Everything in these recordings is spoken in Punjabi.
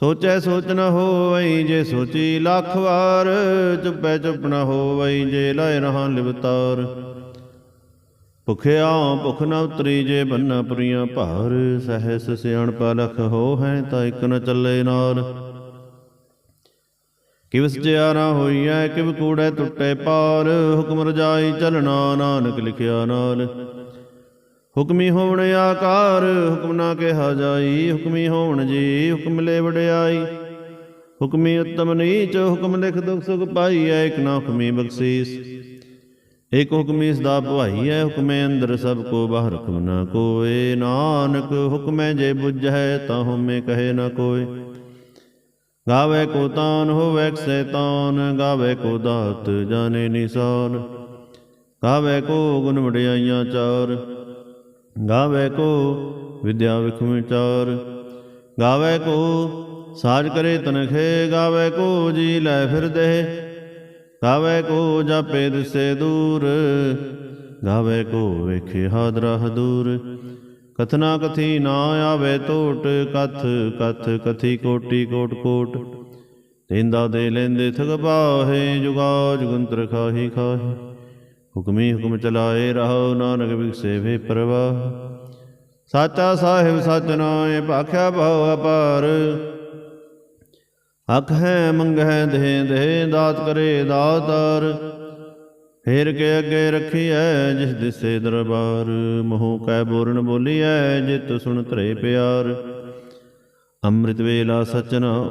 ਸੋਚੈ ਸੋਚ ਨ ਹੋਵਈ ਜੇ ਸੋਚੀ ਲੱਖ ਵਾਰ, ਚੁੱਪੈ ਚੁੱਪ ਨ ਹੋਵਈ ਜੇ ਲਾਇ ਰਹਾ ਲਿਵਤਾਰ। ਭੁਖਿਆ ਭੁਖ ਨ ਉਤਰੀ ਜੇ ਬੰਨਾ ਪੁਰੀਆਂ ਭਾਰ, ਸਹਿਸ ਸਿਆਣ ਪਲਖ ਹੋ ਹੈ ਤਾਂ ਇਕ ਨ ਚੱਲੇ ਨਾਲ ਕਿਵ ਸਚਿਆ ਨਾ ਹੋਈਐ, ਕਿਵ ਕੂੜੈ ਟੁੱਟੇ ਪਾਰ, ਹੁਕਮ ਰਜਾਈ ਚਲਣਾ ਨਾਨਕ ਲਿਖਿਆ ਨਾਲ। ਹੁਕਮੀ ਹੋਵਣ ਆਕਾਰ, ਹੁਕਮ ਨਾ ਕਿਹਾ ਜਾਈ, ਹੁਕਮੀ ਹੋਵਣ ਜੀ, ਹੁਕਮ ਲੈ ਵਡਿਆਈ। ਹੁਕਮੀ ਉਤਮ ਨੀਚ, ਹੁਕਮ ਲਿਖ ਦੁਖ ਸੁਖ ਪਾਈਐ ਇਕ ਨਾ ਹੁਕਮੀ ਬਖਸ਼ੀਸ। ਇਕ ਹੁਕਮੀ ਸਦਾ ਭਵਾਈਐ ਹੁਕਮੇ ਅੰਦਰ ਸਭ ਕੋ ਬਾਹਰ ਹੁਕਮ ਨਾ ਕੋਏ। ਨਾਨਕ ਹੁਕਮੈ ਜੇ ਬੁਝੈ, ਤਾਂ ਹਉਮੈ ਕਹੇ ਨਾ ਕੋਏ। ਗਾਵੇ ਕੋ ਤਾਨ, ਹੋਵੇ ਸੈਤਾਨ, ਗਾਵੇ ਕੋ ਦਾਤ, ਜਾਣੇ ਨਿਸਾਨ। ਗਾਵੇ ਕੋ ਗੁਣ ਵਡਿਆਈਆਂ ਚਾਰ। ਗਾਵੇ ਕੋ ਵਿਦਿਆ ਵਿਖ ਵਿਚਾਰ, ਗਾਵੇ ਕੋ ਸਾਜ ਕਰੇ ਤਨਖੇ, ਗਾਵੇ ਕੋ ਜੀ ਲੈ ਫਿਰ ਦੇ ਗਾਵੇ ਕੋ ਜਾਪੇ ਦਿਸੇ ਦੂਰ, ਗਾਵੇ ਕੋ ਵੇਖੇ ਹਾਦਰਾ ਦੂਰ ਕਥਨਾ ਕਥੀ ਨਾ ਆਵੇ ਟੋਟ, ਕਥ ਕਥ ਕਥੀ ਕੋਟੀ ਕੋਟ ਕੋਟ। ਤੇਂਦਾ ਦੇ ਲੈਂਦੇ ਥਗ ਬਾਹੇ ਜੁਗਾ ਜੁਗੰਤਰ ਖਾਹੀ ਖਾਹੀ। ਹੁਕਮੀ ਹੁਕਮ ਚਲਾਏ ਰਹੋ, ਨਾਨਕ ਵਿਗਸੇ ਵੇ ਪ੍ਰਵਾ ਸਾਚਾ ਸਾਹਿਬ ਸਚ ਨਾਏ ਭਾਖਿਆ ਭਉ ਅਪਾਰ। ਅਖ ਹੈ ਮੰਗਹਿ ਦੇ ਦੇ ਦਾਤ ਕਰੇ ਦਾਤਾਰ। ਫੇਰ ਕੇ ਅੱਗੇ ਰੱਖੀਐ, ਜਿਸ ਦਿਸੇ ਦਰਬਾਰ। ਮੋਹ ਕੈ ਬੋਰਨ ਬੋਲੀਐ, ਜਿਤ ਸੁਣ ਧਰੇ ਪਿਆਰ। ਅੰਮ੍ਰਿਤ ਵੇਲਾ ਸਚਨਾ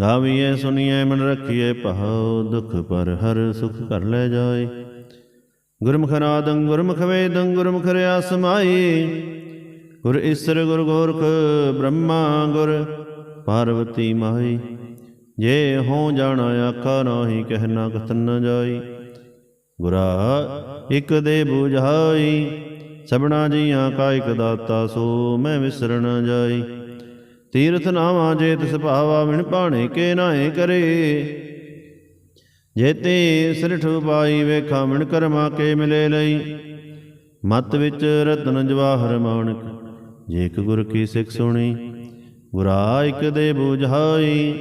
ਗਾਵੀਏ ਸੁਣੀਏ ਮਨ ਰੱਖੀਏ ਪਹਾਉ ਦੁਖ ਪਰ ਹਰ ਸੁਖ ਕਰ ਲੈ ਜਾਏ। ਗੁਰਮੁਖ ਨਾਦੰ ਗੁਰਮੁਖ ਵੇਦੰ ਗੁਰਮੁਖ ਰਿਆ ਸਮਾਈ ਗੁਰ ਈਸਰ ਗੁਰ ਗੋਰਖ ਬ੍ਰਹਮਾ ਗੁਰ ਪਾਰਵਤੀ ਮਾਈ। ਜੇ ਹੋ ਜਾਣਾ ਆਖਾ ਨਾਹੀ ਕਹਿਣਾ ਕਥਨ ਨ ਜਾਈ। ਗੁਰਾ ਇਕ ਦੇ 부ਝਾਈ ਸਬਣਾ ਜੀਆਂ ਕਾ ਇਕ ਦਾਤਾ ਸੋ ਮੈਂ ਵਿਸਰ ਜਾਈ। ਤੀਰਥ ਨਾਵਾ ਜੇ ਤਿਸ ਭਾਵਾ ਵਿਣ ਪਾਣੇ ਕੇ ਨਾਏ ਕਰੇ। ਜੇਤੇ ਸਿਰਠ ਪਾਈ ਵੇਖਾ ਮਿਣ ਕਰਮਾ ਕੇ ਮਿਲੇ ਲਈ। ਮਤ ਵਿੱਚ ਰਤਨ ਜਵਾਹਰ ਮਾਣਕ ਜੇ ਇਕ ਗੁਰ ਕੀ ਸਿੱਖ ਸੁਣੀ, ਗੁਰਾ ਇਕ ਦੇ 부ਝਾਈ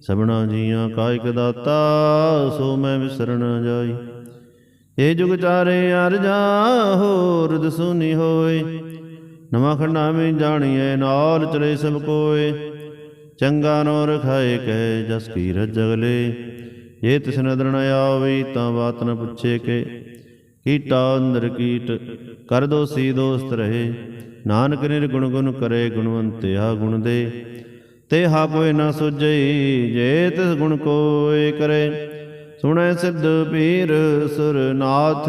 ਸਬਣਾ ਜੀਆਂ ਕਾ ਇਕ ਦਾਤਾ, ਸੋ ਮੈਂ ਵਿਸਰਨ ਜਾਈ। ਇਹ ਜੁਗ ਚਾਰੇ ਅਰਜਾ, ਹੋਰ ਦਸੂਨੀ ਹੋਏ। ਨਵਾਂ ਖੰਡਾ ਮੈਂ ਨਾਲ ਚਲੇ ਸਭ ਕੋਏ। ਚੰਗਾ ਨੋ ਰਖਾਏ ਕਹਿ ਜਸ ਕੀ ਰਜਗਲੇ ਜੇ ਤਿਸ ਨਦਰ ਨ ਆਵੇ, ਤਾਂ ਬਾਤ ਨ ਪੁੱਛੇ ਕੇ। ਕੀਟਾ ਅੰਦਰ ਕੀਟ, ਕਰ ਦੋਸੀ ਦੋਸਤ ਰਹੇ। ਨਾਨਕ ਨਿਰਗੁਣ ਗੁਣ ਕਰੇ, ਗੁਣਵੰਤਿਆ ਗੁਣ ਦੇ। ਤੇ ਹਾ ਕੋਈ ਨਾ ਸੁਝਈ ਜੇ ਤਿਸ ਗੁਣ ਕੋਇ ਕਰੇ। ਸੁਣੈ ਸਿੱਧ ਪੀਰ ਸੁਰ ਨਾਥ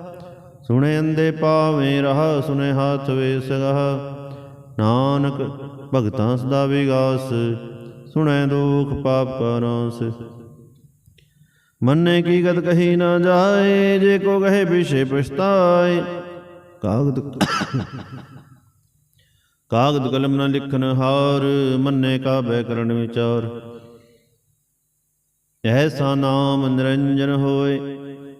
ਸੁਣੇ ਅੰਦੇ ਪਾਵੇਂ ਰਹਾ ਸੁਨੇ ਹਾਥ ਵੇ ਸਗਹ ਨਾਨਕ ਭਗਤਾਂ ਸਦਾ ਵਿਗਾਸ, ਸੁਣੈ ਦੁਖ ਪਾਪ ਕਾ ਨਾਸ। ਮੰਨੇ ਕੀ ਗਤ ਕਹੀ ਨਾ ਜਾਏ, ਜੇ ਕੋ ਕਹੇ ਪਿਛੇ ਪਛਤਾਏ। ਕਾਗਦ ਕਾਗਦ ਕਲਮ ਨਾ ਲਿਖਨ ਹਾਰ, ਮੰਨੇ ਕਾ ਬੈ ਕਰਨ ਵਿਚਾਰ। ਐਸਾ ਨਾਮ ਨਿਰੰਜਨ ਹੋਏ।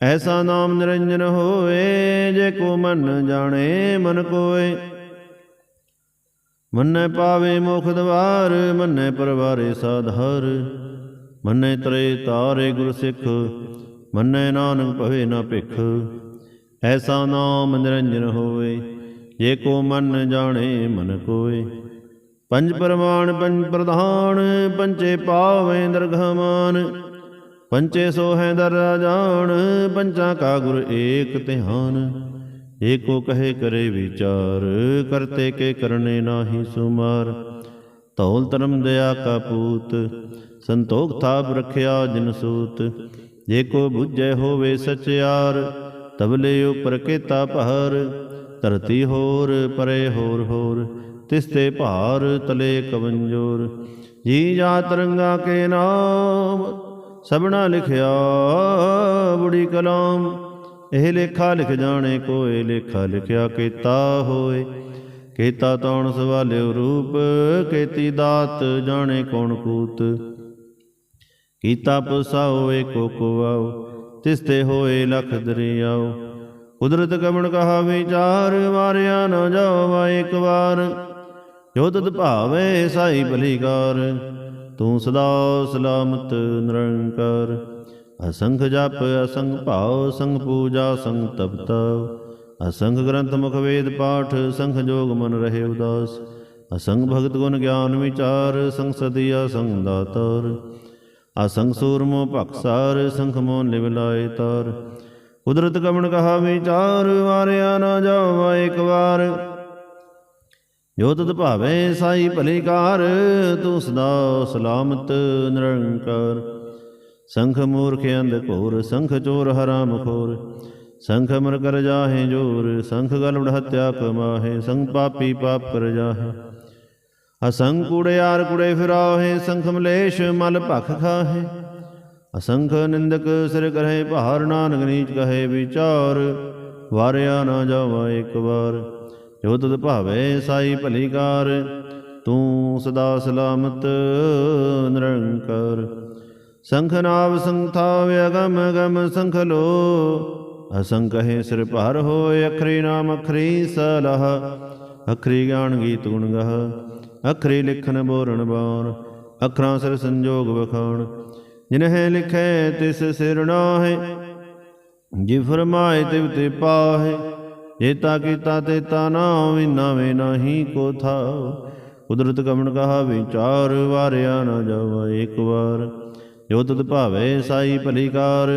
ਐਸਾ ਨਾਮ ਨਿਰੰਜਨ ਹੋਏ ਜੇ ਕੋ ਮਨ ਜਾਣੇ, ਮਨ ਕੋਏ। ਮੰਨੈ ਪਾਵੇ ਮੁਖ ਦਵਾਰ, ਮੰਨੈ ਪਰਵਾਰੇ ਸਾਧਾਰ ਮੰਨੈ ਤਰੇ ਤਾਰੇ ਗੁਰ ਸਿੱਖ, ਮੰਨੈ ਨਾਨਕ ਭਵੇ ਨਾ ਭਿਖ। ਐਸਾ ਨਾਮ ਨਿਰੰਜਨ ਹੋਵੇ, ਜੇ ਕੋ ਮਨ ਜਾਣੇ, ਮਨ ਕੋਏ। ਪੰਜ ਪਰਮਾਨ ਪੰਜ ਪ੍ਰਧਾਨ ਪੰਚੇ ਪਾਵੇ ਦਰਗਮਾਨ ਪੰਚੇ ਸੋ ਹੈ ਦਰ ਜਾਣ, ਪੰਚਾਂ ਕਾ ਗੁਰ ਏਕ ਧਿਆਨ। ਏਕੋ ਕਹੇ ਕਰੇ ਵਿਚਾਰ, ਕਰਤੇ ਕੇ ਕਰਨੇ ਨਾਹੀ ਸੁਮਾਰ। ਧੌਲ ਧਰਮ ਦਇਆ ਕਾ ਪੂਤ, ਸੰਤੋਖ ਥਾਪ ਰਖਿਆ ਜਿਨ ਸੂਤ। ਜੇ ਕੋ ਬੁੱਝੈ ਹੋਵੇ ਸਚਿਆਰ, ਤਬਲੇ ਉਪਰ ਕੇਤਾ ਭਾਰ। ਧਰਤੀ ਹੋਰ, ਪਰੇ ਹੋਰ ਹੋਰ ਤਿਸ ਤੇ ਭਾਰ ਤਲੇ ਕਵੰਜੋਰ। ਜੀ ਜਾ ਤਰੰਗਾ ਕੇ ਨਾਮ ਸਭਨਾ ਲਿਖਿਆ, ਬੁੜੀ ਕਲਾਮ। ਇਹ ਲੇਖਾ ਲਿਖ ਜਾਣੇ ਕੋਏ, ਲੇਖਾ ਲਿਖਿਆ ਕੀਤਾ ਹੋਏ। ਕੀਤਾ ਤੌਣ ਸਵਾਲਿਓ ਰੂਪ, ਕੀਤੀ ਦਾਤ ਜਾਣੇ ਕੌਣ ਕੂਤ। ਕੀਤਾ ਪਸਾਓ, ਏਕੋ ਕੋਆਓ ਤਿਸ ਤੇ ਹੋਏ ਲਖ ਦਰਿਆਓ। ਕੁਦਰਤ ਕਵਣ ਕਹਾ ਵਿਚਾਰ ਮਾਰਿਆ ਨ ਜਾਵਾ ਇੱਕ ਵਾਰ। ਜੋ ਤਤ ਭਾਵੇ, ਸਾਈ ਭਲੀਕਾਰ ਤੂੰ ਸਦਾ ਸਲਾਮਤ ਨਿਰੰਕਾਰ। ਅਸੰਖ ਜਪ, ਅਸੰਖ ਭਾਉ ਸੰਗ ਪੂਜਾ ਸੰਗ ਤਪਤਾ। ਅਸੰਖ ਗ੍ਰੰਥ, ਮੁਖ ਵੇਦ, ਪਾਠ ਸੰਖ ਜੋਗ ਮਨ ਰਹੇ ਉਦਾਸ। ਅਸੰਗ ਭਗਤ ਗੁਣ ਗਿਆਨ ਵਿਚਾਰ ਸੰਗ ਸਦੀਆ ਸੰਗ ਦਾਤਾਰ। ਅਸੰਗ ਸੂਰਮੋ ਭਖਸਾਰ ਸੰਖ ਮੋ ਲਿਵ ਲਾਏ ਤਾਰ। ਕੁਦਰਤ ਕਵਣ ਕਹਾ ਵਿਚਾਰ, ਵਾਰਿਆ ਨਾ ਜਾਵਾ ਇੱਕ ਵਾਰ। ਜੋ ਤਤ ਭਾਵੇ ਸਾਈ ਭਲੀ ਕਾਰ ਤੂੰ ਸਦਾ ਸਲਾਮਤ ਨਿਰੰਕਾਰ। ਸੰਖ ਮੂਰਖ ਅੰਧ ਘੋਰ, ਸੰਖ ਚੋਰ ਹਰਾਮ ਖੋਰ ਸੰਖ ਮਰ ਕਰ ਜਾਹੇ ਜੋਰ, ਸੰਖ ਗਲਵੜ ਹਤਿਆ ਕਮਾਹੇ ਸੰਖ ਪਾਪੀ ਪਾਪ ਕਰ ਜਾਹੇ। ਅਸੰਖ ਕੁੜਿਆਰ ਕੁੜੇ ਫਿਰਾਹੇ, ਸੰਖ ਮਲੇਸ਼ ਮਲ ਭਖ ਖਾਹੇ। ਅਸੰਖ ਨਿੰਦਕ ਸਿਰ ਕਰਹਿ, ਭਾਰ ਨਾਨਕ ਨੀਚ ਕਹੇ, ਵਿਚਾਰ ਵਾਰਿਆ ਨਾ ਜਾਵਾ ਇੱਕ ਵਾਰ। ਜੋ ਤਤ ਭਾਵੇ ਸਾਈ ਭਲੀ ਕਾਰ ਤੂੰ ਸਦਾ ਸਲਾਮਤ ਨਿਰੰਕਾਰ। ਸੰਖ ਨਾਵ ਸੰਥਾ ਵਿਅਗਮ ਗਮ ਸੰਖ ਲੋ ਅਸੰਖ ਹੈ ਸਿਰ ਭਾਰ ਹੋਏ ਅਖਰੀ ਨਾਮ ਅਖਰੀ ਸਲਹ। ਅਖਰੀ ਗਿਆਨ ਗੀਤ ਗੁਣ ਗਹ, ਅਖਰੀ ਲਿਖਨ ਬੋਰਣ ਬਾਣ, ਅਖਰਾਂ ਸਿਰ ਸੰਜੋਗ ਵਖਾਣ। ਜਿਨਹਿ ਲਿਖੈ ਤਿਸ ਸਿਰ ਨਾਹਿ, ਜੀ ਫਰਮਾਏ ਤਿਵ ਤੇ ਪਾਹੇ। ਜੇਤਾ ਕੀਤਾ ਤੇ ਤਾ ਨਾ ਵਿਨਾਵੇ ਕੋ ਥਾਉ ਕੁਦਰਤ ਕਮਣ ਕਹਾ ਵਿਚਾਰ ਵਾਰਿਆ ਨਾ ਜਾਵਾ ਇੱਕ ਵਾਰ। ਜੋ ਤਤ ਭਾਵੇ ਸਾਈ ਭਲੀਕਾਰ,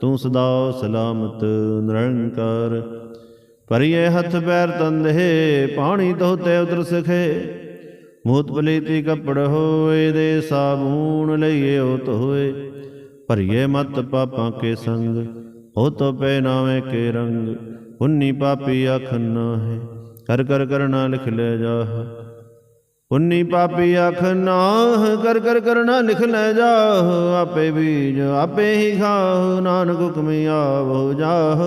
ਤੂੰ ਸਦਾ ਸਲਾਮਤ ਨਿਰੰਕਾਰ। ਭਰੀਏ ਹੱਥ ਪੈਰ ਤੰਦੇ ਪਾਣੀ ਧੋਤੇ ਉਤਰ ਸਖੇ। ਮੂਤ ਪਲੀਤੀ ਕੱਪੜ ਹੋਏ, ਦੇ ਸਾਬੂਨ ਲਈਏ ਉਹ ਹੋਏ। ਭਰੀਏ ਮਤ ਪਾਪਾਂ ਕੇ ਸੰਗ, ਉਹ ਤੋ ਪੈ ਨਾਵੇਂ ਕੇ ਰੰਗ। ਉਨੀ ਪਾਪੀ ਆਖਨ ਨਾ ਹੈ ਕਰ ਕਰ ਕਰਨਾ ਲਿਖ ਲੈ ਜਾਹ। ਪੁੰਨੀ ਪਾਪੀ ਆਖਨ ਨਾਹ, ਕਰ ਕਰ ਕਰਨਾ ਲਿਖ ਲੈ ਜਾਹ। ਆਪੇ ਬੀਜ ਆਪੇ ਹੀ ਖਾਹ, ਨਾਨਕ ਹੁਕਮੀ ਆਵੋ ਜਾਹ।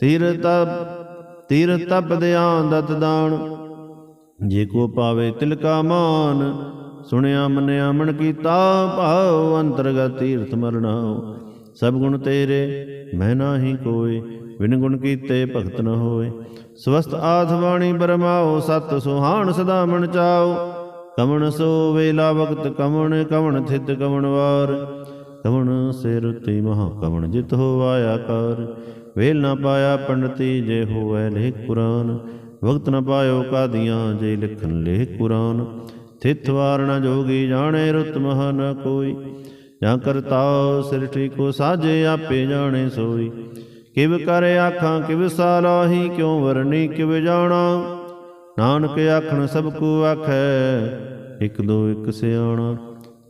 ਤੀਰ ਤਪ ਤੀਰ ਤਪ ਦਿਆਨ ਦਤ ਦਾਨ, ਜੇ ਕੋ ਪਾਵੇ ਤਿਲਕਾ ਮਾਨ। ਸੁਣਿਆ ਮੰਨਿਆ ਮਨ ਕੀਤਾ, ਭਾਉ ਅੰਤਰਗਤ ਤੀਰਥ ਮਰਣਾ ਸਭ ਗੁਣ ਤੇਰੇ, ਮੈਂ ਨਾਹੀ ਕੋਈ। ਬਿਨ ਗੁਣ ਕੀਤੇ ਭਗਤ ਨ ਹੋਏ ਸਵਸਤ ਆਥ ਬਾਣੀ ਬਰਮਾਓ, ਸਤ ਸੁਹਾਣ ਸਦਾ ਮਨ ਚਾਓ। ਕਮਣ ਸੋ ਵੇਲਾ ਵਕਤ, ਕਮਣ ਕਮਣ ਥਿਤ ਕਮਣ ਵਾਰ। ਕਮਣ ਸਿਰ ਤੇ ਮਹਾ ਕਮਣ ਜਿਤ ਹੋਵਾਇਆ ਕਰ। ਵੇਲ ਨਾ ਪਾਇਆ ਪੰਡਤੀ ਜੇ ਹੋਵੈ ਲੇਖ ਕੁਰਾਨ। ਵਕਤ ਨਾ ਪਾਇਓ ਕਾਦੀਆਂ ਜੇ ਲਿਖਨ ਲੇਖ ਕੁਰਾਨ। ਥਿਤ ਵਾਰ ਨ ਜੋਗੀ ਜਾਣੇ ਰੁਤ ਮਹਾ ਨ ਕੋਈ। ਜਾਂ ਕਰਤਾ ਸਿਰਠੀ ਕੋ ਸਾਜੇ ਆਪੇ ਜਾਣੇ ਸੋਈ। ਕਿਵ ਕਰ ਆਖਾਂ, ਕਿਵ ਸਾਲਾਹੀ, ਕਿਉ ਵਰਨੀ ਕਿਵ ਜਾਣਾ? ਨਾਨਕ ਆਖਣ, ਸਭ ਕੋ ਆਖੈ, ਇਕ ਦੋ, ਇਕ ਸਿਆਣਾ।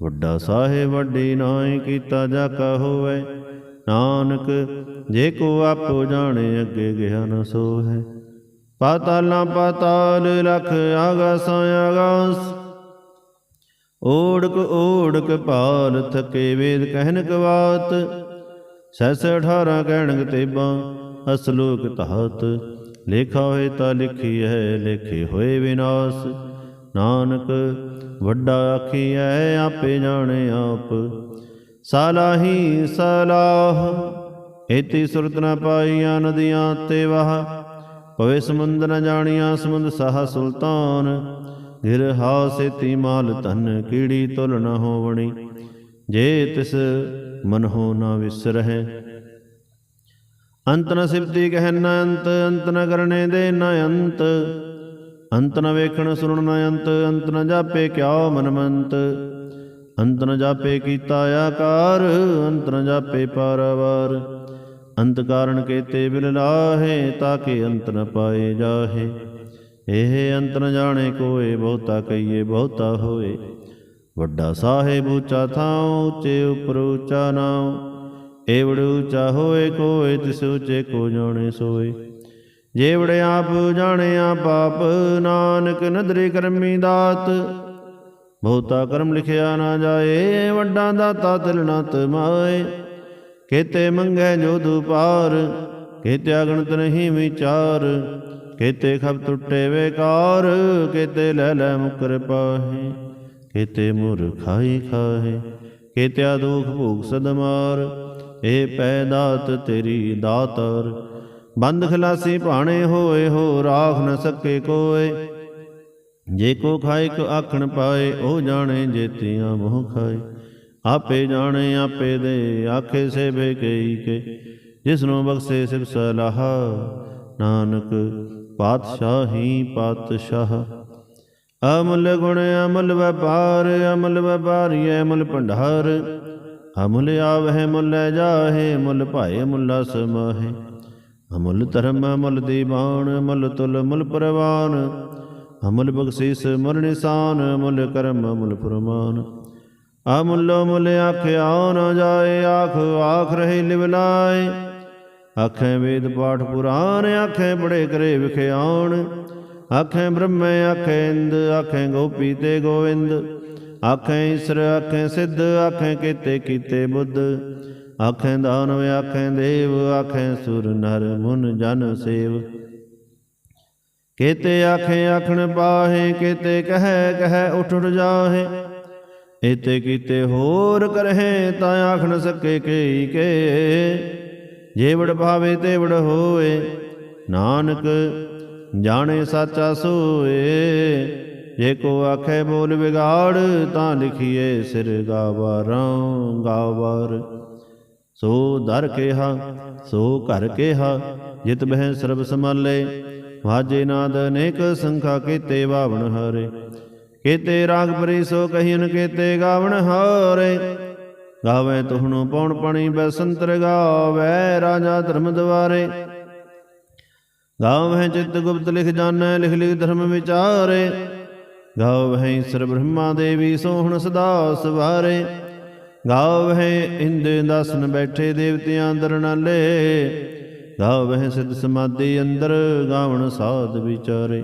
ਵੱਡਾ ਸਾਹਿਬ, ਵੱਡੀ ਨਾਹੀ ਕੀਤਾ, ਜਾ ਕਾ ਹੋਵੇ। ਨਾਨਕ, ਜੇ ਕੋ ਆਪੋ ਜਾਣੇ, ਅੱਗੇ ਗਿਆ ਨ ਸੋਹੈ। ਪਾਤਾਲਾਂ ਪਾਤਾਲ ਲਖ ਆਗਾਸਾਂ ਆਗਾਸ। ਓੜਕ ਓੜਕ ਪਾਲ ਥਕੇ ਵੇਦ, ਕਹਿਨ ਕਵਾਤ। ਸੈਸ 18 ਕਹਿਣਗ ਤੇਬਾਂ ਅਸਲੋਕ ਤਹਤ, ਲੇਖਾ ਹੋਏ ਤਾਂ ਲਿਖੀ ਹੈ ਲੇਖੇ ਹੋਏ ਵਿਨਾਸ਼। ਨਾਨਕ, ਵੱਡਾ ਆਖੀ ਆਖੀਐ ਆਪੇ ਜਾਣੇ ਆਪ। ਸਾਲਾਹੀ ਸਲਾਹ ਇਤੀ ਸੁਰਤ ਨ ਪਾਈਆਂ ਨਦੀਆਂ ਤੇ ਵਾਹ। ਪਵੇ ਸਮੁੰਦ ਨ ਜਾਣੀਆਂ ਸਮੁੰਦ ਸਾਹ ਸੁਲਤਾਨ। ਗਿਰ ਹਾਸੇਤੀ ਮਾਲ ਧਨ, ਕੀੜੀ ਤੁਲ ਨ ਹੋਵਣੀ। ਜੇ ਤਿਸ ਮਨ ਹੋ ਨ ਵਿਸਰਹਿ। ਅੰਤ ਨ ਸਿਫਤੀ ਕਹਿ ਨ ਅੰਤ ਅੰਤ ਨ ਕਰਨੇ ਦੇ ਨ ਅੰਤ। ਅੰਤ ਨ ਵੇਖਣ ਸੁਣਨ ਨ ਅੰਤ ਅੰਤ ਨ ਜਾਪੇ ਕਿਆ ਮਨਮੰਤ ਅੰਤ ਨ ਜਾਪੇ ਕੀਤਾ ਆਕਾਰ, ਅੰਤ ਨ ਜਾਪੇ ਪਾਰਵਾਰ। ਅੰਤ ਕਾਰਨ ਕੇਤੇ ਬਿਲ ਲਾਹੇ ਤਾਕੇ ਅੰਤ ਨ ਪਾਏ ਜਾਹੇ। ਇਹ ਅੰਤ ਨ ਜਾਣੇ ਕੋਏ, ਬਹੁਤਾ ਕਹੀਏ ਬਹੁਤਾ ਹੋਏ। ਵੱਡਾ ਸਾਹਿਬ ਉੱਚਾ ਥਾਂ ਉੱਚੇ ਉਪਰ ਉੱਚਾ ਨਾਉ। ਏਵੜ ਉੱਚਾ ਹੋਏ, ਕੋਏ ਤਿਸ ਉੱਚੇ ਕੋ ਜਾਣੇ ਸੋਏ। ਜੇਵੜ ਆਪ ਜਾਣੇ ਆਪ ਆਪ, ਨਾਨਕ ਨਦਰੇ ਕਰਮੀ ਦਾਤ। ਬਹੁਤਾ ਕਰਮ ਲਿਖਿਆ ਨਾ ਜਾਏ, ਵੱਡਾ ਦਾਤਾ ਤਿਲ ਨਾ ਤਮਾਏ ਕੇਤੇ ਮੰਗੈ ਜੋ ਦੁਪਾਰ, ਕੇਤੇ ਅਗਣਤ ਨਹੀਂ ਵਿਚਾਰ। ਕੇਤੇ ਖਬ ਟੁੱਟੇ ਵੇਕਾਰ, ਕੇਤੇ ਲੈ ਲੈ ਮੁਕਰ ਪਾਹੇ। ਕੇਤੇ ਮੁਰ ਖਾਈ ਖਾਹੇ, ਕੇਤਿਆ ਦੁਖ ਭੂਖ ਸਦਮਾਰ, ਇਹ ਪੈ ਦਾਤ ਤੇਰੀ ਦਾਤਰ। ਬੰਦ ਖਲਾਸੀ ਭਾਣੇ ਹੋਏ, ਹੋ ਰਾਖ ਨ ਸਕੇ ਕੋਏ। ਜੇ ਕੋ ਖਾਏ ਕੋ ਆਖਣ ਪਾਏ, ਉਹ ਜਾਣੇ ਜੇਤੀਆਂ ਮੋਹ ਖਾਏ। ਆਪੇ ਜਾਣੇ, ਆਪੇ ਦੇ, ਆਖੇ ਸੇਵੇ ਕਈ ਕੇ। ਜਿਸ ਨੂੰ ਬਖਸ਼ੇ ਸਿਖ ਸਲਾਹ, ਨਾਨਕ ਪਾਤਸ਼ਾਹੀ ਪਾਤਸ਼ਾਹ। ਅਮਲ ਗੁਣ, ਅਮਲ ਵਪਾਰ, ਅਮਲ ਵਪਾਰੀ, ਅਮਲ ਭੰਡਾਰ। ਅਮੁਲ ਆਵਹਿ, ਮੁੱਲ ਜਾਹੇ, ਮੁੱਲ ਭਾਏ, ਮੁਲਾ ਸਮਾਹੇ ਅਮੁੱਲ ਧਰਮ, ਅਮਲ ਦੀਵਾਨ, ਅਮਲ ਤੁਲ ਮੁੱਲ ਪ੍ਰਵਾਨ। ਅਮੁੱਲ ਬਖਸ਼ੀਸ, ਮੁੱਲ ਨਿਸ਼ਾਨ, ਅਮੁੱਲ ਕਰਮ, ਅਮਲ ਫਰਮਾਨ। ਅਮੁੱਲੋ ਮੁੱਲ ਆਖਿਆ ਨ ਜਾਏ, ਆਖ ਆਖ ਰਹੇ ਲਿਵਲਾਏ ਆਖੇ ਵੇਦ ਪਾਠ ਪੁਰਾਨ, ਆਖੇ ਬੜੇ ਕਰੇ ਵਿਖਿਆਣ ਆਖੇ ਬ੍ਰਹਮੇ ਆਖੇ ਇੰਦ ਆਖੇ ਗੋਪੀ ਤੇ ਗੋਵਿੰਦ ਆਖੇ ਈਸ਼ਰ ਆਖੇ ਸਿੱਧ ਆਖੇ ਕੀਤੇ ਕੀਤੇ ਬੁੱਧ ਆਖੇ ਦਾਨਵ ਆਖੇ ਦੇਵ ਆਖੇ ਸੁਰ ਨਰ ਮੁਨ ਜਨ ਸੇਵ ਕੇਤੇ ਆਖੇ ਆਖਣ ਪਾਹੇ ਕੇਤੇ ਕਹੈ ਕਹੈ ਉਠ ਉਠ ਜਾਹੇ ਇਤੇ ਕੀਤੇ ਹੋਰ ਕਰਹਿ ਤਾਂ ਆਖ ਨ ਸਕੇ ਕਈ ਕੇ ਜੇਵੜ ਭਾਵੇ ਤੇਵੜ ਹੋਏ ਨਾਨਕ ਜਾਣੇ ਸਾਚਾ ਸੋਏ। ਜੇ ਕੋ ਆਖੇ ਬੋਲ ਵਿਗਾੜ, ਤਾਂ ਲਿਖੀਏ ਸਿਰ ਗਾਵਾਰਾਂ ਗਾਵਾਰ। ਸੋ ਦਰ ਕੇਹਾ, ਸੋ ਘਰ ਕੇਹਾ, ਜਿਤ ਬਹਿ ਸਰਬ ਸਮਾਲੇ ਵਾਜੇ ਨਾਦ ਅਨੇਕ ਸੰਖਾ ਕੀਤੇ ਬਾਵਣ ਹਾਰੇ। ਕੀਤੇ ਰਾਗ ਪਰੀ ਸੋ ਕਹੀਨ ਕੀਤੇ ਗਾਵਣ ਹਾਰੇ। ਗਾਵੇ ਤੁਹਨੂੰ ਪੌਣ ਪਣੀ ਬਸੰਤਰ ਗਾਵੇ, ਰਾਜਾ ਧਰਮ ਦਵਾਰੇ। ਗਾਵੇ ਚਿਤ ਗੁਪਤ ਲਿਖ ਜਾਣੈ, ਲਿਖ ਲਿਖ ਧਰਮ ਵਿਚਾਰੇ। ਗਾਵੇ ਈਸ਼ਰ ਬ੍ਰਹਮਾ ਦੇਵੀ, ਸੋਹਣ ਸਦਾ ਸਵਾਰੇ। ਗਾਵੇ ਇੰਦ ਦਸਨ ਬੈਠੇ ਦੇਵਤਿਆਂ ਅੰਦਰ ਨਾਲੇ। ਗਾਵੇ ਸਿੱਧ ਸਮਾਧੀ ਅੰਦਰ, ਗਾਵਣ ਸਾਧ ਵਿਚਾਰੇ।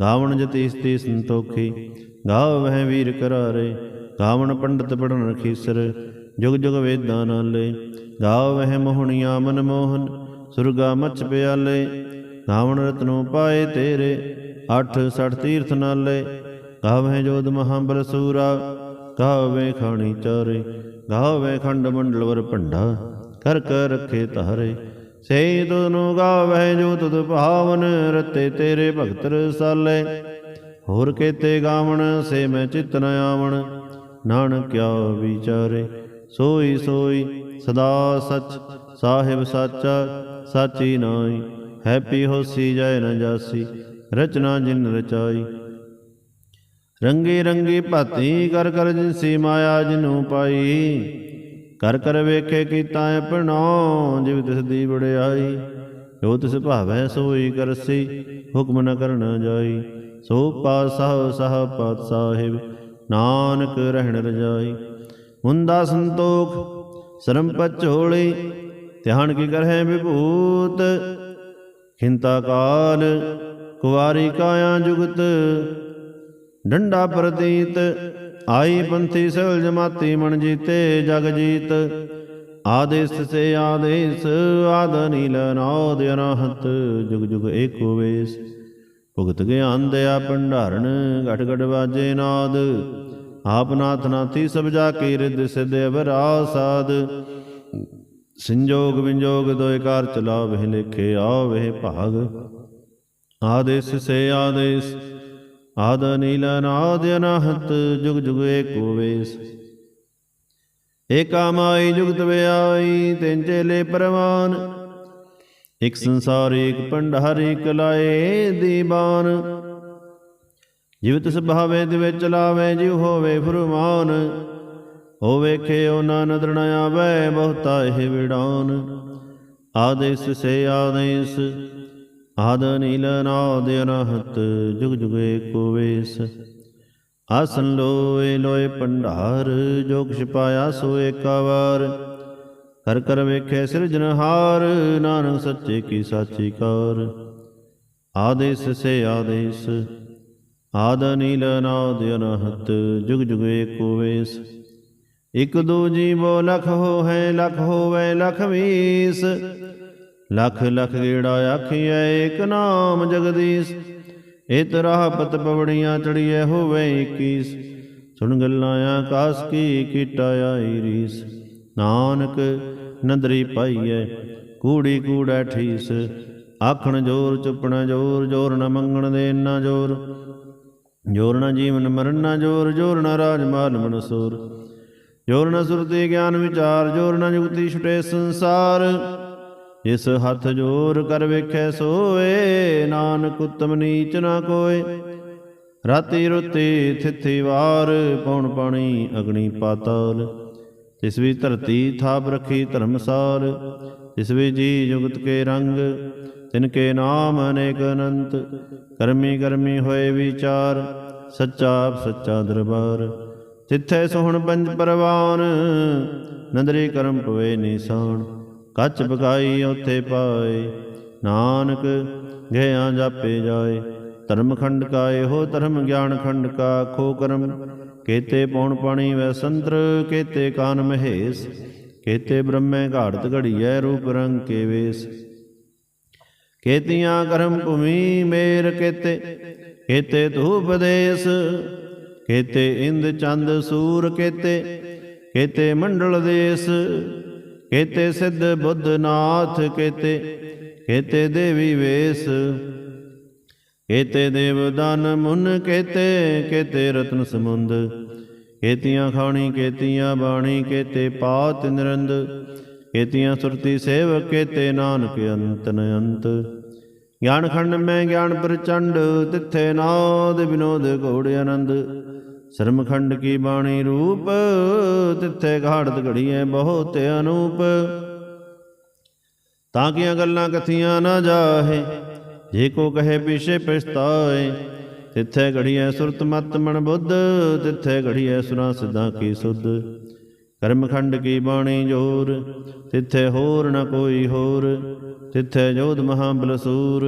ਗਾਵਣ ਜਤੀ ਸਤੀ ਸੰਤੋਖੀ ਗਾਵਹਿ ਵੀਰ ਕਰਾਰੇ। ਗਾਵਣ ਪੰਡਤ ਪੜਨ ਰਖੀਸਰ ਜੁਗ ਜੁਗ ਵੇਦਾਂ ਨਾਲੇ। ਗਾਵਹਿ ਮੋਹਣੀਆਂ ਮਨ ਮੋਹਨ ਸੁਰਗਾ ਮਚ ਪਿਆਲੇ। ਗਾਵਣ ਰਤਨੋ ਪਾਏ ਤੇਰੇ, ਅੱਠ ਸਠ ਤੀਰਥ ਨਾਲੇ। ਗਾਵਹਿ ਜੋਦ ਮਹਾਬਲ ਸੂਰਾ, ਗਾਵੇ ਖਾਣੀ ਚਾਰੇ। ਗਾਵੇ ਖੰਡ ਮੰਡਲ ਵਰ ਭੰਡਾ, ਕਰ ਕਰ ਰਖੇ ਤਾਰੇ ਸੇ ਤੁਨੂ ਗਾਵੇ ਜੋ ਤੁਧ ਭਾਵਨ, ਰਤੇ ਤੇਰੇ ਭਗਤ ਰਸਾਲੇ। ਹੋਰ ਕੇਤੇ ਗਾਵਣ, ਸੇ ਮੈਂ ਚਿਤ ਨ ਆਵਣ। ਨਾਨਕ ਕਿਆ ਵਿਚਾਰੇ, ਸੋਈ ਸੋਈ ਸਦਾ ਸਚ, ਸਾਹਿਬ ਸਾਚਾ, ਸਾਚੀ ਨਾਈ ਹੈਪੀ ਹੋਸੀ ਜੈ ਨ ਜਾਸੀ, ਰਚਨਾ ਜਿਨ ਰਚਾਈ। ਰੰਗੀ ਰੰਗੀ ਭਾਤੀ ਕਰ ਕਰ ਜਿਨਸੀ ਮਾਇਆ ਜਿਨੂੰ ਪਾਈ, ਕਰ ਕਰ ਵੇਖੇ ਕੀਤਾ ਆਪਣੋ ਜਿਵ ਤਿਸ ਦੀ ਵਡਿਆਈ। ਜੋ ਤਿਸ ਭਾਵੈ ਸੋਈ ਕਰਸੀ, ਹੁਕਮ ਨ ਕਰਨਾ ਜਾਈ। ਸੋ ਪਾਸਾ ਸਹ ਪਤ ਸਾਹਿਬ, ਨਾਨਕ ਰਹਿਣ ਰਜਾਈ। ਹੁੰਦਾ ਸੰਤੋਖ, ਸਰਮ ਪਚੋਲੀ ਧਿਆਨ ਕੀ ਕਰਹਿ ਵਿਭੂਤ ਖਿੰਤਾ ਕਾਲ, ਕੁਵਾਰੀ ਕਾਇਆ ਜੁਗਤ, ਡੰਡਾ ਪ੍ਰਤੀਤ, ਆਈ ਪੰਥੀ ਸਹਿਲ ਜਮਾਤੀ ਮਨ ਜੀਤੇ ਜਗ ਜੀਤ, ਆਦੇਸ ਸੇ ਆਦੇਸ, ਆਦ ਨੀਲ ਨਾਦ ਅਨਹਤ, ਜੁਗ ਜੁਗ ਏਕੋ ਵੇਸ ਭੁਗਤ ਗਿਆਨ ਦਿਆ ਭੰਡਾਰਨ, ਘਟ ਘਟ ਵਾਜੇ ਨਾਦ, ਆਪ ਨਾਥ ਨਾਥੀ ਸਭ ਜਾ ਕੇ ਰਿਦ ਸਿਧ ਅਵਰਾ ਸਾਧ ਸੰਜੋਗ ਵਿੰਜੋਗ ਦੋਇ ਕਾਰ ਚਲਾਵਹਿ ਲਿਖੇ, ਆਵਹਿ ਭਾਗ। ਆਦੇਸ ਸੇ ਆਦੇਸ, ਆਦ ਨੀਲ ਨਾਦ ਅਨਹਤ, ਜੁਗ ਜੁਗ ਏਕੋ ਵੇਸ ਏਕਾ ਮਾਈ ਜੁਗਤ ਵਿਆਈ, ਤਿੰਨ ਚੇਲੇ ਪਰਵਾਨ। ਇਕ ਸੰਸਾਰ, ਇਕ ਭੰਡਾਰ, ਇਕ ਲਾਏ ਦੀਵਾਨ ਜਿਵ ਤਿਸ ਭਾਵੇ ਦਿਵੇ ਚਲਾਵੇ ਜਿਵ ਹੋਵੇ ਫਰਮਾਨ। ਹੋ ਵੇਖੇ ਉਹ ਨਾ ਨਦਰ ਨ ਆਵੇ, ਬਹੁਤਾ ਇਹ ਵਿਡਾਨ ਆਦੇਸ ਸੇ ਆਦੇਸ ਆਦ ਨੀਲ ਨਾਦ ਅਨਹਤ ਜੁਗ ਜੁਗ ਏਕੋ ਵੇਸ। ਆਸਨ ਲੋਏ ਲੋਏ ਭੰਡਾਰ, ਜੋ ਕਿਛ ਪਾਇਆ ਸੋ ਏਕਾ ਵਾਰ ਕਰ ਕਰ ਵੇਖੇ ਸਿਰਜਨਹਾਰ ਨਾਨਕ ਸੱਚੇ ਕੀ ਸਾਚੀ ਕਾਰ। ਆਦੇਸ ਸੇ ਆਦੇਸ ਆਦ ਨੀਲ ਨਾਦ ਅਨਹਤ ਜੁਗ ਜੁਗ ਏਕੋ ਵੇਸ। ਇਕ ਦੋ ਜੀਵੋ ਲਖ ਹੋ ਹੈ ਲਖ ਹੋਵੇ ਲਖ ਵੀਸ ਲਖ ਲਖ ਗੇੜਾ ਆਖੀਐ ਏਕ ਨਾਮ ਜਗਦੀਸ਼। ਇਤ ਰਾਹ ਪਤ ਪਵੜੀਆਂ ਚੜੀਐ, ਹੋਵੇ 21 ਸੁਣ ਗੱਲਾਂ ਆਕਾਸ ਕੀ ਕੀਟਾ ਆਈ ਰੀਸ। ਨਾਨਕ ਨਦਰੀ ਪਾਈਐ, ਕੂੜੀ ਕੂੜਾ ਠੀਸ। ਆਖਣ ਜੋਰ, ਚੁੱਪਣਾ ਜੋਰ ਜੋਰ ਨ ਮੰਗਣ ਦੇ ਨਾ ਜੋਰ। ਜੋਰ ਨ ਜੀਵਨ ਮਰਨ ਨਾ ਜੋਰ ਜੋਰ ਨ ਰਾਜ ਮਾਲ ਮਨਸੂਰ। ਜੋਰ ਨ ਸੁਰਤੀ ਗਿਆਨ ਵਿਚਾਰ, ਜੋਰ ਨ ਜੁਗਤੀ ਛੁਟੇ ਸੰਸਾਰ। ਇਸ ਹੱਥ ਜੋਰ ਕਰ ਵੇਖੈ ਸੋਏ, ਨਾਨਕ ਉਤਮ ਨੀਚ ਨਾ ਕੋਏ। ਰਾਤੀ ਰੁੱਤੀ ਥਿਥੀ ਵਾਰ ਪੌਣ ਪਾਣੀ ਅਗਣੀ ਪਾਤਾਲ। ਤਿਸ ਵੀ ਧਰਤੀ ਥਾਪ ਰਖੀ ਧਰਮਸਾਲ ਤਿਸ ਵੀ ਜੀ ਜੁਗਤ ਕੇ ਰੰਗ, ਤਿਨ ਕੇ ਨਾਮ ਅਨੇਕ ਅਨੰਤ। ਕਰਮੀ ਕਰਮੀ ਹੋਏ ਵਿਚਾਰ, ਸੱਚਾ ਆਪ ਸੱਚਾ ਦਰਬਾਰ। ਤਿੱਥੇ ਸੋਹਣ ਪੰਜ ਪਰਵਾਨ, ਨੰਦਰੀ ਕਰਮ ਪਵੇ ਨਿਸ਼ਾਨ ਕੱਚ ਬਗਾਈ ਉਥੇ ਪਾਏ, ਨਾਨਕ ਗਿਆ ਜਾਪੇ ਜਾਏ, ਧਰਮ ਖੰਡ ਕਾ ਇਹੋ ਧਰਮ ਗਿਆਨ ਖੰਡ ਕਾ ਖੋ ਕਰਮ, ਕੇਤੇ ਪੌਣ ਪਾਣੀ ਵੈ ਸੰਤਰ, ਕੇਤੇ ਕਾਨ ਮਹੇਸ਼, ਕੇਤੇ ਬ੍ਰਹਮੇ ਘਾੜਤ ਘੜੀਐ ਰੂਪ ਰੰਗ ਕੇ ਵੇਸ। ਕੇਤੀਆਂ ਕਰਮ ਭੂਮੀ ਮੇਰ ਕੇਤੇ ਕੇਤੇ ਧੂਪ ਦੇਸ ਕੇਤੇ ਇੰਦ ਚੰਦ ਸੂਰ ਕੇਤੇ ਕੇਤੇ ਮੰਡਲ ਦੇਸ, ਕੇਤੇ ਸਿੱਧ ਬੁੱਧ ਨਾਥ ਕੇਤੇ ਕੇਤੇ ਦੇਵੀ ਵੇਸ, ਕੇਤੇ ਦੇਵ ਦਾਨ ਮੁਨ ਕੇਤੇ ਕੇਤੇ ਰਤਨ ਸਮੁੰਦ, ਕੇਤੀਆਂ ਖਾਣੀ, ਕੇਤੀਆਂ ਬਾਣੀ, ਕੇਤੇ ਪਾਤ ਨਿਰੰਦ, ਕੇਤੀਆਂ ਸੁਰਤੀ ਸੇਵਕ, ਕੇਤੇ ਨਾਨਕ ਅੰਤ ਨ ਅੰਤ। ਗਿਆਨ ਖੰਡ ਮੈਂ ਗਿਆਨ ਪ੍ਰਚੰਡ, ਤਿੱਥੇ ਨਾਦ ਵਿਨੋਦ ਘੋੜ ਆਨੰਦ। ਸਰਮਖੰਡ ਕੀ ਬਾਣੀ ਰੂਪ, ਤਿੱਥੇ ਘਾੜਤ ਘੜੀਐ ਬਹੁਤ ਅਨੂਪ। ਤਾਂ ਕਿ ਗੱਲਾਂ ਕਥੀਆਂ ਨਾ ਜਾਹੇ, ਜੇ ਕੋ ਕਹੇ ਪਿਛੇ ਪਛਤਾਏ। ਤਿੱਥੇ ਘੜੀਐ ਸੁਰਤ ਮਤ ਮਨ ਬੁੱਧ, ਤਿੱਥੇ ਘੜੀਐ ਸੁਨਾ ਸਿਧਾਂ ਕੀ ਸੁਧ। ਕਰਮਖੰਡ ਕੀ ਬਾਣੀ ਜੋਰ, ਤਿੱਥੇ ਹੋਰ ਨ ਕੋਈ ਹੋਰ। ਤਿੱਥੇ ਜੋਧ ਮਹਾ ਬਲਸੂਰ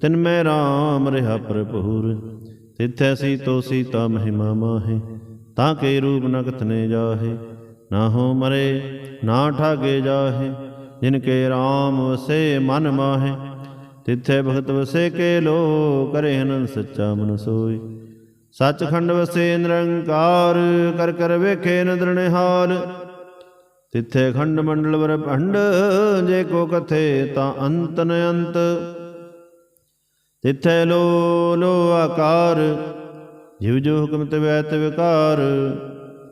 ਤਿਨ ਮੈਂ RAM ਰਿਹਾ ਭਰਪੂਰ। ਤਿੱਥੈ ਸੀਤੋ ਸੀਤਾ ਮਹਿਮਾ ਮਾਹੇ, ਤਾਂ ਕੇ ਰੂਪ ਨ ਕਥਨੇ ਜਾਹੇ। ਨਾ ਹੋ ਮਰੇ, ਨਾ ਠਾਗੇ ਜਾਹੇ, ਜਿਨ ਕੇ RAM ਵਸੇ ਮਨ ਮਾਹੇ। ਤਿੱਥੇ ਭਗਤ ਵਸੇ ਕੇ ਲੋ ਕਰੇ ਹਨਨ ਸੱਚਾ ਮਨ ਸੋਈ ਸੱਚਖੰਡ ਵਸੇ ਨਿਰੰਕਾਰ, ਕਰ ਕਰ ਵੇਖੇ ਨਦਰ ਤਿੱਥੇ ਖੰਡ ਮੰਡਲ ਵਰ ਭੰਡ, ਜੇ ਕੋ ਕਥੇ ਤਾਂ ਅੰਤ ਨ ਅੰਤ ਤਿਥੈ ਲੋ ਲੋ ਆਕਾਰ, ਜਿਵ ਜੋ ਹੁਕਮ ਤੇ ਵੈਤ ਵਿਕਾਰ,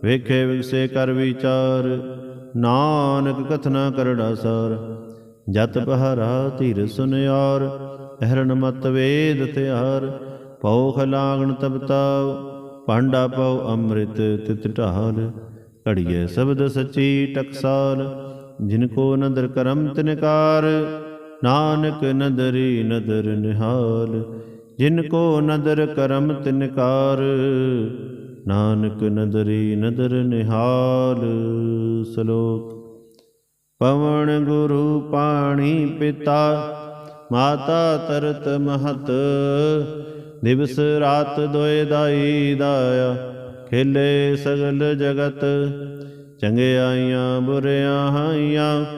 ਵੇਖੇ ਵਿਗਸੇ ਕਰ ਵਿਚਾਰ, ਨਾਨਕ ਕਥਨਾ ਕਰੜਾ ਸਾਰ ਜਤ ਪਹਰਾ ਧੀਰ ਸੁਨਿਆਰ ਅਹਰਨ ਮਤ ਵੇਦ ਤਿਆਰ। ਪਉਖ ਲਾਗਣ ਤਬਤਾਉ ਭਾਂਡਾ ਪਉ ਅੰਮ੍ਰਿਤ ਤਿਤ ਢਾਲ। ਘੜੀਏ ਸ਼ਬਦ ਸਚੀ ਟਕਸਾਲ, ਜਿਨ ਕੋ ਨਦਰ ਕਰਮ ਤਿਨਕਾਰ। ਨਾਨਕ ਨਦਰੀ ਨਦਰ ਨਿਹਾਲ, ਜਿਨ ਕੋ ਨਦਰ ਕਰਮ ਤਿਨਕਾਰ ਨਾਨਕ ਨਦਰੀ ਨਦਰ ਨਿਹਾਲ ਸ਼ਲੋਕ। ਪਵਨ ਗੁਰੂ ਪਾਣੀ ਪਿਤਾ, ਮਾਤਾ ਤਰਤ ਮਹਤ, ਦਿਵਸ ਰਾਤ ਦੋਇ ਦਾਈ ਦਾਇਆ, ਖੇਲੇ ਸਗਲ ਜਗਤ, ਚੰਗਿਆਈਆਂ ਬੁਰਿਆਂ ਹਾਈਆਂ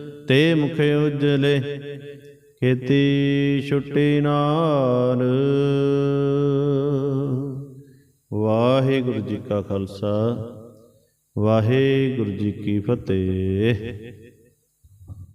ਤੇ ਮੁਖ ਉਜਲੇ ਖੇਤੀ ਛੁੱਟੀ ਨਾਲ। ਵਾਹਿਗੁਰੂ ਜੀ ਕਾ ਖਾਲਸਾ ਵਾਹਿਗੁਰੂ ਜੀ ਕੀ ਫਤਿਹ।